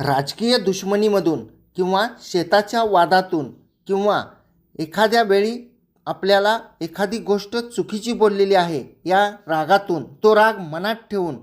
राजकीय दुश्मनीमधून किंवा शेताच्या वादातून किंवा एखाद्या वेळी आपल्याला एखादी गोष्ट चुकीची बोललेली आहे या रागातून तो राग मनात ठेवून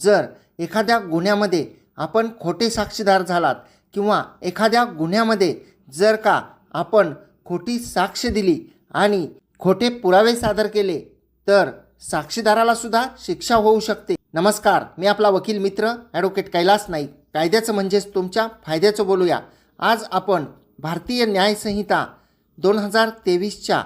जर एखाद्या गुन्ह्यामध्ये आपण खोटे साक्षीदार झालात किंवा एखाद्या गुन्ह्यामध्ये जर का आपण खोटी साक्ष दिली आणि खोटे पुरावे सादर केले तर साक्षीदाराला सुद्धा शिक्षा होऊ शकते. नमस्कार मी आपला वकील मित्र ॲडव्होकेट कैलास नाईक. कायद्याचं म्हणजेच तुमच्या फायद्याचं बोलूया. आज आपण भारतीय न्यायसंहिता दोन हजार तेवीसच्या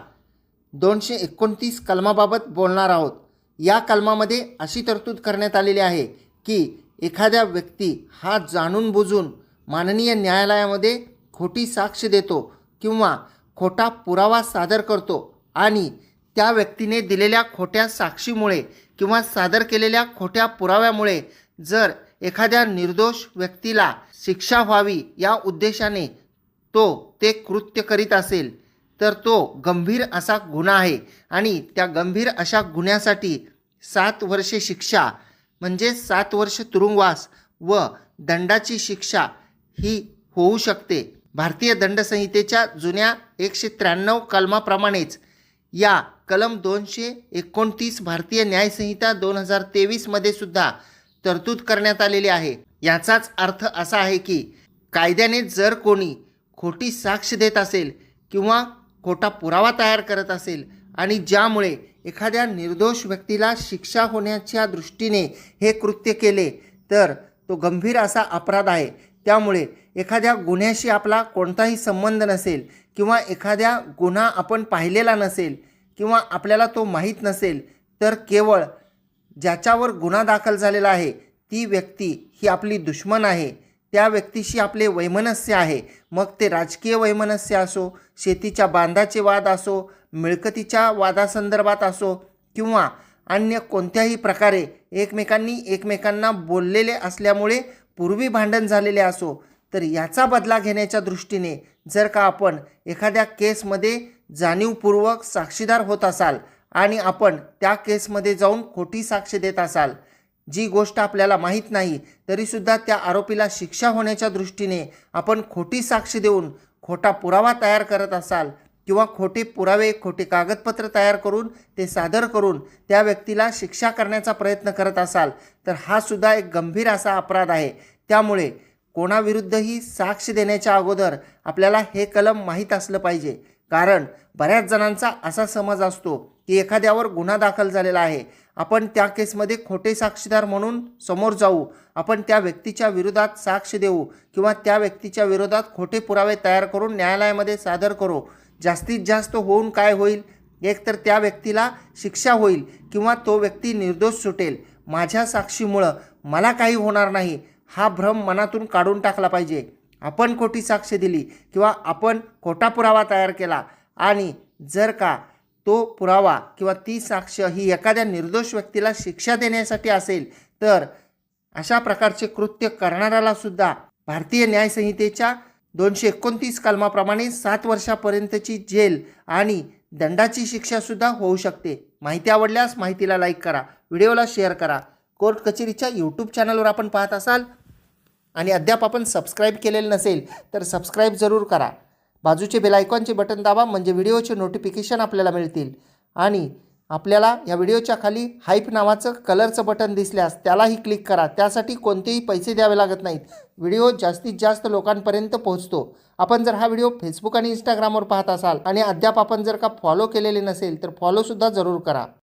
दोनशे एकोणतीस कलमाबाबत बोलणार आहोत. या कलमामध्ये अशी तरतूद करण्यात आलेली आहे की एखाद्या व्यक्ती हा जाणून बुजून माननीय न्यायालयामध्ये खोटी साक्ष देतो किंवा खोटा पुरावा सादर करतो आणि त्या व्यक्तीने दिलेल्या खोट्या साक्षीमुळे किंवा सादर केलेल्या खोट्या पुराव्यामुळे जर एखाद्या निर्दोष व्यक्तीला शिक्षा व्हावी या उद्देशाने तो ते कृत्य करीत असेल तर तो गंभीर असा गुन्हा आहे आणि त्या गंभीर अशा गुन्ह्यासाठी सात वर्षे शिक्षा म्हणजे सात वर्ष तुरुंगवास व दंडाची शिक्षा ही होऊ शकते. भारतीय दंडसंहितेच्या जुन्या एकशे त्र्याण्णव कलमाप्रमाणेच या कलम दोनशे एकोणतीस भारतीय न्यायसंहिता दोन हजार तेवीसमध्ये सुद्धा तरतूद करण्यात आलेली आहे. याचाच अर्थ असा आहे की कायद्याने जर कोणी खोटी साक्ष देत असेल किंवा खोटा पुरावा तयार करत असेल आणि ज्यामुळे एखाद्या निर्दोष व्यक्तीला शिक्षा होण्याच्या दृष्टीने हे कृत्य केले तर तो गंभीर असा अपराध आहे. त्यामुळे एखाद्या गुन्ह्याशी आपला कोणताही संबंध नसेल किंवा एखाद्या गुन्हा आपण पाहिलेला नसेल किंवा आपल्याला तो माहीत नसेल तर केवळ ज्याच्यावर गुन्हा दाखल झालेला आहे ती व्यक्ती ही आपली दुश्मन आहे. त्या व्यक्तीशी आपले वैमनस्य आहे. मग ते राजकीय वैमनस्य असो शेतीच्या बांधाचे वाद असो मिळकतीच्या वादासंदर्भात असो किंवा अन्य कोणत्याही प्रकारे एकमेकांनी एकमेकांना बोललेले असल्यामुळे पूर्वी भांडण झालेले असो तर याचा बदला घेण्याच्या दृष्टीने जर का आपण एखाद्या केसमध्ये जाणीवपूर्वक साक्षीदार होत असाल आणि आपण त्या केसमध्ये जाऊन खोटी साक्ष देत असाल जी गोष्ट आपल्याला माहीत नाही तरीसुद्धा त्या आरोपीला शिक्षा होण्याच्या दृष्टीने आपण खोटी साक्ष देऊन खोटा पुरावा तयार करत असाल किंवा खोटे पुरावे खोटे कागदपत्र तयार करून ते सादर करून त्या व्यक्तीला शिक्षा करण्याचा प्रयत्न करत असाल तर हा सुद्धा एक गंभीर असा अपराध आहे. त्यामुळे कोणाविरुद्धही साक्ष देण्याच्या अगोदर आपल्याला हे कलम माहीत असलं पाहिजे. कारण बऱ्याच जणांचा असा समज असतो की एखाद्यावर गुन्हा दाखल झालेला आहे. आपण त्या केसमध्ये खोटे साक्षीदार म्हणून समोर जाऊ. आपण त्या व्यक्तीच्या विरोधात साक्ष देऊ किंवा त्या व्यक्तीच्या विरोधात खोटे पुरावे तयार करून न्यायालयामध्ये सादर करू. जास्तीत जास्त होऊन काय होईल? एकतर त्या व्यक्तीला शिक्षा होईल किंवा तो व्यक्ती निर्दोष सुटेल. माझ्या साक्षीमुळं मला काही होणार नाही. हा भ्रम मनातून काढून टाकला पाहिजे. आपण खोटी साक्ष दिली किंवा आपण खोटा पुरावा तयार केला आणि जर का तो पुरावा किंवा ती साक्ष ही एखाद्या निर्दोष व्यक्तीला शिक्षा देण्यासाठी असेल तर अशा प्रकारचे कृत्य करणाऱ्याला सुद्धा भारतीय न्यायसंहितेच्या दोनशे एकोणतीस कलमाप्रमाणे सात वर्षापर्यंतची जेल आणि दंडाची शिक्षासुद्धा होऊ शकते. माहिती आवडल्यास माहितीला लाईक करा व्हिडिओला शेअर करा. कोर्ट कचेरीच्या यूट्यूब चॅनलवर आपण पाहत असाल आणि अद्याप आपण सबस्क्राईब केलेलं नसेल तर सबस्क्राईब जरूर करा. बाजूचे बेलायकॉनचे बटन दाबा म्हणजे व्हिडिओचे नोटिफिकेशन आपल्याला मिळतील. आणि आपल्याला या व्हिडिओच्या खाली हाईप नावाचं कलरचं बटन दिसल्यास त्यालाही क्लिक करा. त्यासाठी कोणतेही पैसे द्यावे लागत नाहीत. व्हिडिओ जास्तीत जास्त लोकांपर्यंत पोहोचतो. आपण जर हा व्हिडिओ फेसबुक आणि इंस्टाग्रामवर पाहत असाल आणि अद्याप आपण जर का फॉलो केलेले नसेल तर फॉलोसुद्धा जरूर करा.